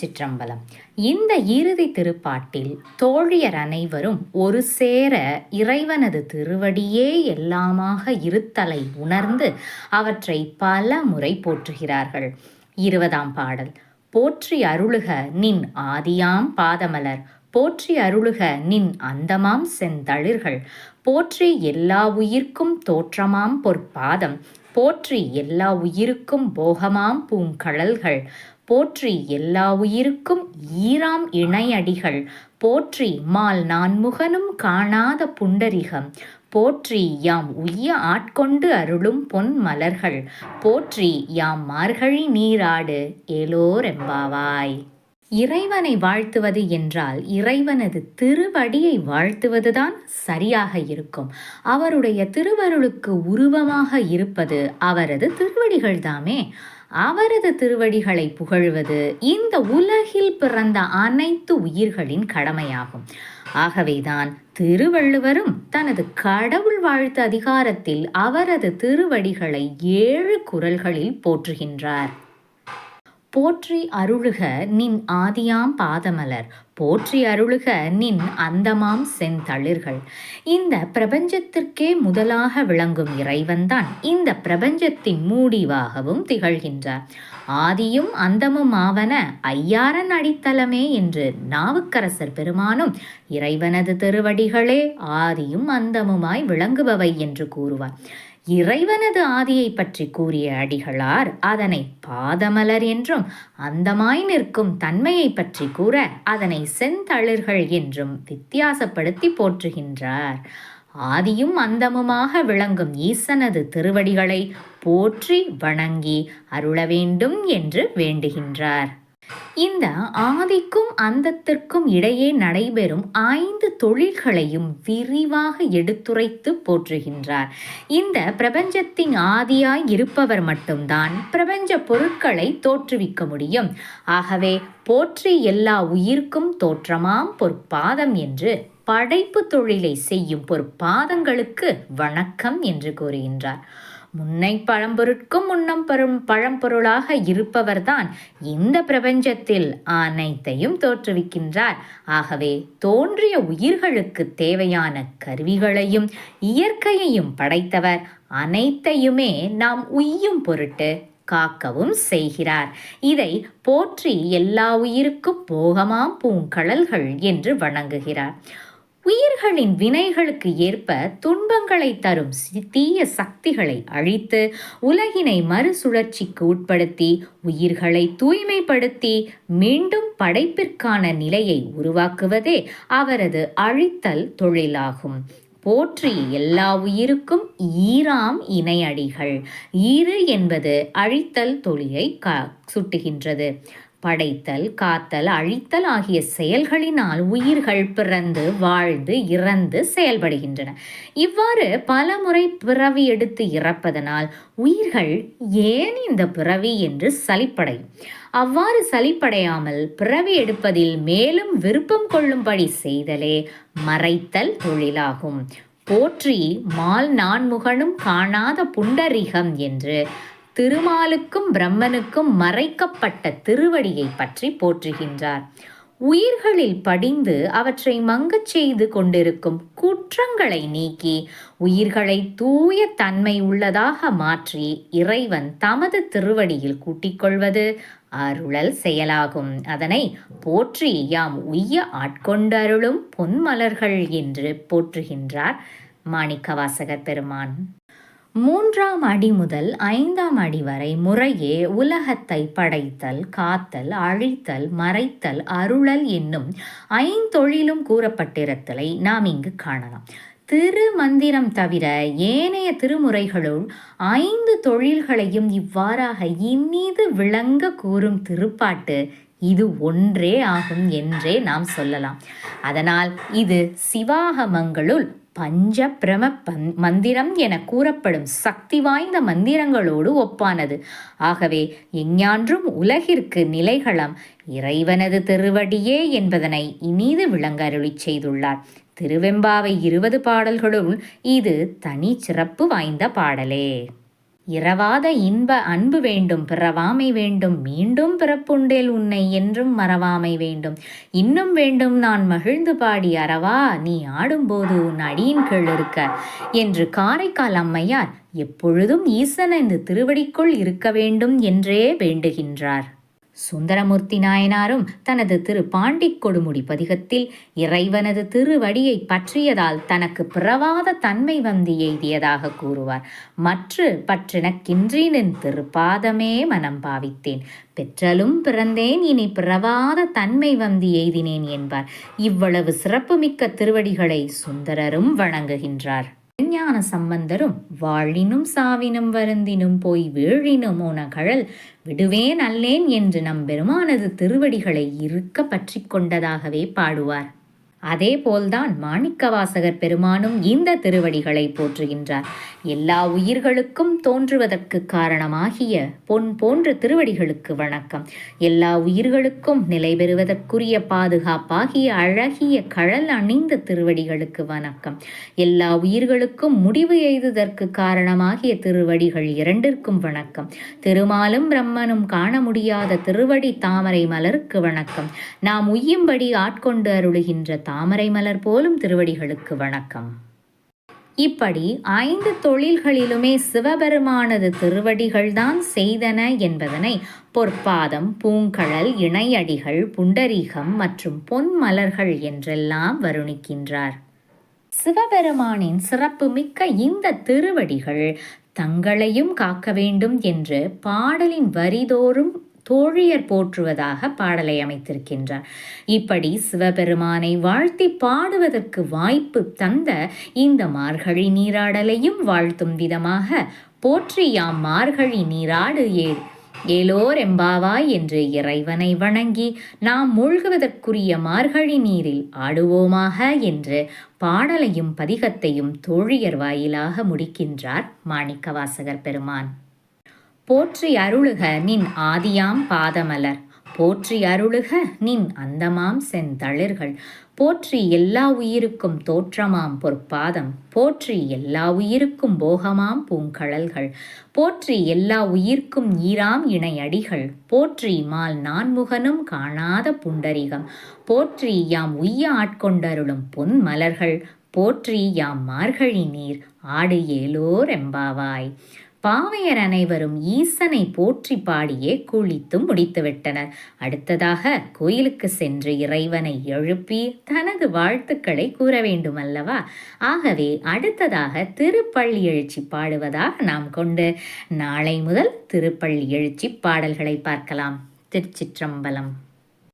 திருச்சிற்றம்பலம் இந்த இறுதி திருப்பாட்டில் தோழியர் அனைவரும் ஒரு சேர இறைவனது திருவடியே எல்லாமாக இருத்தலை உணர்ந்து அவற்றை பல முறை போற்றுகிறார்கள். இருபதாம் பாடல். போற்றி அருளுக நின் ஆதியாம் பாதமலர். போற்றி அருளுக நின் அந்தமாம் செந்தளிர்கள். போற்றி எல்லா உயிர்க்கும் தோற்றமாம் பொற்பாதம். போற்றி எல்லா உயிருக்கும் போகமாம் பூங்கழல்கள். போற்றி எல்லா உயிருக்கும் ஈராம் இணையடிகள். போற்றி மால் நான்முகனும் காணாத புண்டரிகம். போற்றி யாம் உய்ய ஆட்கொண்டு அருளும் பொன் மலர்கள். போற்றி யாம் மார்கழி நீராடு ஏலோரெம்பாவாய் இறைவனை வாழ்த்துவது என்றால் இறைவனது திருவடியை வாழ்த்துவதுதான் சரியாக இருக்கும். அவருடைய திருவருளுக்கு உருவமாக இருப்பது அவரது திருவடிகள்தாமே. அவரது திருவடிகளை புகழ்வது இந்த உலகில் பிறந்த அனைத்து உயிர்களின் கடமையாகும். ஆகவேதான் திருவள்ளுவரும் தனது கடவுள் வாழ்த்து அதிகாரத்தில் அவரது திருவடிகளை ஏழு குரல்களில் போற்றுகின்றார். போற்றி அருளுக நின் ஆதியாம் பாதமலர். போற்றி அருளுக நின் அந்தமாம் செந்தளிர்கள். இந்த பிரபஞ்சத்திற்கே முதலாக விளங்கும் இறைவன்தான் இந்த பிரபஞ்சத்தின் மூடிவாகவும் திகழ்கின்றார். ஆதியும் அந்தமும் ஆவன ஐயாரன் அடித்தளமே என்று நாவுக்கரசர் பெருமானும் இறைவனது திருவடிகளே ஆதியும் அந்தமுமாய் விளங்குபவை என்று கூறுவார். இறைவனது ஆதியை பற்றி கூறிய அடிகளார் அதனை பாதமலர் என்றும் அந்தமாய் நிற்கும் தன்மையை பற்றி கூற அதனை செந்தளிர்கள் என்றும் வித்தியாசப்படுத்தி போற்றுகின்றார். ஆதியும் அந்தமுமாக விளங்கும் ஈசனது திருவடிகளை போற்றி வணங்கி அருள வேண்டும் என்று வேண்டுகின்றார். இந்த ஆதிக்கும் அந்தத்திற்கும் இடையே நடைபெறும் ஐந்து தொழில்களையும் விரிவாக எடுத்துரைத்து போற்றுகின்றார். இந்த பிரபஞ்சத்தின் ஆதியாய் இருப்பவர் மட்டும்தான் பிரபஞ்ச பொருட்களை தோற்றுவிக்க முடியும். ஆகவே போற்றி எல்லா உயிர்க்கும் தோற்றமாம் பொற்பாதம் என்று படைப்பு தொழிலை செய்யும் பொற்பாதங்களுக்கு வணக்கம் என்று கூறுகின்றார். முன்னை பழம்பொருட்கும் முன்னம் பெறும் பழம்பொருளாக இருப்பவர்தான் இந்த பிரபஞ்சத்தில் அனைத்தையும் தோற்றுவிக்கின்றார். ஆகவே தோன்றிய உயிர்களுக்கு தேவையான கருவிகளையும் இயற்கையையும் படைத்தவர். அனைத்தையுமே நாம் உய்யும் பொருட்டு காக்கவும் செய்கிறார். இதை போற்றி எல்லா உயிருக்கும் போகமாம் பூங்கழல்கள் என்று வணங்குகிறார். உயிர்களின் வினைகளுக்கு ஏற்ப துன்பங்களை தரும் தீய சக்திகளை அழித்து உலகினை மறுசுழற்சிக்கு உட்படுத்தி உயிர்களை தூய்மைப்படுத்தி மீண்டும் படைப்பிற்கான நிலையை உருவாக்குவதே அவரது அழித்தல் தொழிலாகும். போற்றி எல்லா உயிருக்கும் ஈராம் இணையடிகள். ஈறு என்பது அழித்தல் தொழிலை கா சுட்டுகின்றது. படைத்தல் காத்தல் அழித்தல் ஆகிய செயல்களினால் உயிர்கள் பிறந்து வாழ்ந்து இறந்து செயல்படுகின்றன. இவ்வாறு பல முறை பிறவி எடுத்து இறப்பதனால் உயிர்கள் ஏன் இந்த பிறவி என்று சலிப்படையும் அவ்வாறு சலிப்படையாமல் பிறவி எடுப்பதில் மேலும் விருப்பம் கொள்ளும்படி செய்தலே மறைத்தல் தொழிலாகும். போற்றி மால் நான்முகனும் காணாத புண்டரிகம் என்று திருமாலுக்கும் பிரம்மனுக்கும் மறைக்கப்பட்ட திருவடியை பற்றி போற்றுகின்றார். உயிர்களில் படிந்து அவற்றை மங்கச் செய்து கொண்டிருக்கும் குற்றங்களை நீக்கி உயிர்களை தூய தன்மை உள்ளதாக மாற்றி இறைவன் தமது திருவடியில் கூட்டிக் கொள்வது அருளல் செயலாகும். அதனை போற்றி யாம் உய்ய ஆட்கொண்டருளும் பொன்மலர்கள் என்று போற்றுகின்றார் மாணிக்கவாசகர் பெருமான். மூன்றாம் அடி முதல் ஐந்தாம் அடி வரை முறையே உலகத்தை படைத்தல் காத்தல் அழித்தல் மறைத்தல் அருளல் என்னும் ஐந்தொழிலும் கூறப்பட்டிருத்தலை நாம் இங்கு காணலாம். திருமந்திரம் தவிர ஏனைய திருமுறைகளுள் ஐந்து தொழில்களையும் இவ்வாறாக இனிது விளங்க கூறும் திருப்பாட்டு இது ஒன்றே ஆகும் என்றே நாம் சொல்லலாம். அதனால் இது சிவாகமங்களுள் பஞ்ச பிரம பந் மந்திரம் என கூறப்படும் சக்தி வாய்ந்த மந்திரங்களோடு ஒப்பானது. ஆகவே எஞ்ஞான்றும் உலகிற்கு நிலைகளம் இறைவனது திருவடியே என்பதனை இனிது விளங்க அருளி செய்துள்ளார். திருவெம்பாவை இருபது பாடல்களுள் இது தனி சிறப்பு வாய்ந்த பாடலே. இரவாத இன்ப அன்பு வேண்டும் பிறவாமை வேண்டும் மீண்டும் பிறப்புண்டேல் உன்னை என்றும் மறவாமை வேண்டும். இன்னும் வேண்டும் நான் மகிழ்ந்து பாடி அறவா நீ ஆடும்போது உன் அடியின் கீழ் இருக்க. என்று காரைக்கால் அம்மையார் எப்பொழுதும் ஈசனது திருவடிக்குள் இருக்க வேண்டும் என்றே வேண்டுகின்றார். சுந்தரமூர்த்தி நாயனாரும் தனது திரு பாண்டிக் கொடுமுடி பதிகத்தில் இறைவனது திருவடியை பற்றியதால் தனக்கு பிறவாத தன்மை வந்து எய்தியதாக கூறுவார். மற்ற பற்றினக்கின்றீனின் திருப்பாதமே மனம் பாவித்தேன். பெற்றலும் பிறந்தேன் இனி பிறவாத தன்மை வந்து எய்தினேன் என்பார். இவ்வளவு சிறப்புமிக்க திருவடிகளை சுந்தரரும் வணங்குகின்றார். ஞான சம்பந்தரும் வாழினும் சாவினும் வருந்தினும் போய் வீழினும் உனகழல். விடுவேன் அல்லேன் என்று நம் பெருமானது திருவடிகளை இருக்க பற்றி கொண்டதாகவே பாடுவார். அதே போல்தான் மாணிக்கவாசகர் பெருமானும் இந்த திருவடிகளை போற்றுகின்றார். எல்லா உயிர்களுக்கும் தோன்றுவதற்கு காரணமாகிய பொன் போன்ற திருவடிகளுக்கு வணக்கம். எல்லா உயிர்களுக்கும் நிலை பெறுவதற்குரிய பாதுகாப்பாகிய அழகிய கழல் அணிந்த திருவடிகளுக்கு வணக்கம். எல்லா உயிர்களுக்கும் முடிவு எய்துதற்கு காரணமாகிய திருவடிகள் இரண்டிற்கும் வணக்கம். திருமாலும் பிரம்மனும் காண முடியாத திருவடி தாமரை மலருக்கு வணக்கம். நாம் உய்யும்படி ஆட்கொண்டு அருளுகின்ற தாமரை மலர் போலும் திருவடிகளுக்கு வணக்கம். இப்படி ஐந்து தொழில்களிலுமே சிவபெருமானது திருவடிகள்தான் செய்தன என்பதனை பொற்பாதம் பூங்கழல் இணையடிகள் புண்டரீகம் மற்றும் பொன் மலர்கள் என்றெல்லாம் வருணிக்கின்றார். சிவபெருமானின் சிறப்பு மிக்க இந்த திருவடிகள் தங்களையும் காக்க வேண்டும் என்று பாடலின் வரிதோறும் தோழியர் போற்றுவதாக பாடலை அமைத்திருக்கின்றார். இப்படி சிவபெருமானை வாழ்த்தி பாடுவதற்கு வாய்ப்பு தந்த இந்த மார்கழி நீராடலையும் வாழ்த்தும் விதமாக போற்றி யாம் மார்கழி நீராடு ஏழ். ஏலோர் எம்பாவாய் என்று இறைவனை வணங்கி நாம் மூழ்குவதற்குரிய மார்கழி நீரில் ஆடுவோமாக என்று பாடலையும் பதிகத்தையும் தோழியர் வாயிலாக முடிக்கின்றார் மாணிக்கவாசகர் பெருமான். போற்றி அருளுக நின் ஆதியாம் பாதமலர். போற்றி அருளுக நின் அந்தமாம் செந்தளிர்கள். போற்றி எல்லா உயிருக்கும் தோற்றமாம் பொற்பாதம். போற்றி எல்லா உயிருக்கும் போகமாம் பூங்கழல்கள். போற்றி எல்லா உயிர்க்கும் ஈராம் இணையடிகள். போற்றி மால் நான்முகனும் காணாத புண்டரிகம். போற்றி யாம் உய்ய ஆட்கொண்டருளும் பொன் மலர்கள் போற்றி யாம் மார்கழி நீர். ஆடு ஏலோர் எம்பாவாய். பாவையர் அனைவரும் ஈசனை போற்றி பாடியே குளித்தும் முடித்துவிட்டனர். அடுத்ததாக கோயிலுக்கு சென்று இறைவனை எழுப்பி தனது வாழ்த்துக்களை கூற வேண்டும் அல்லவா ஆகவே அடுத்ததாக திருப்பள்ளி எழுச்சி பாடுவதாக நாம் கொண்டு நாளை முதல் திருப்பள்ளி எழுச்சி பாடல்களை பார்க்கலாம். திருச்சிற்றம்பலம்.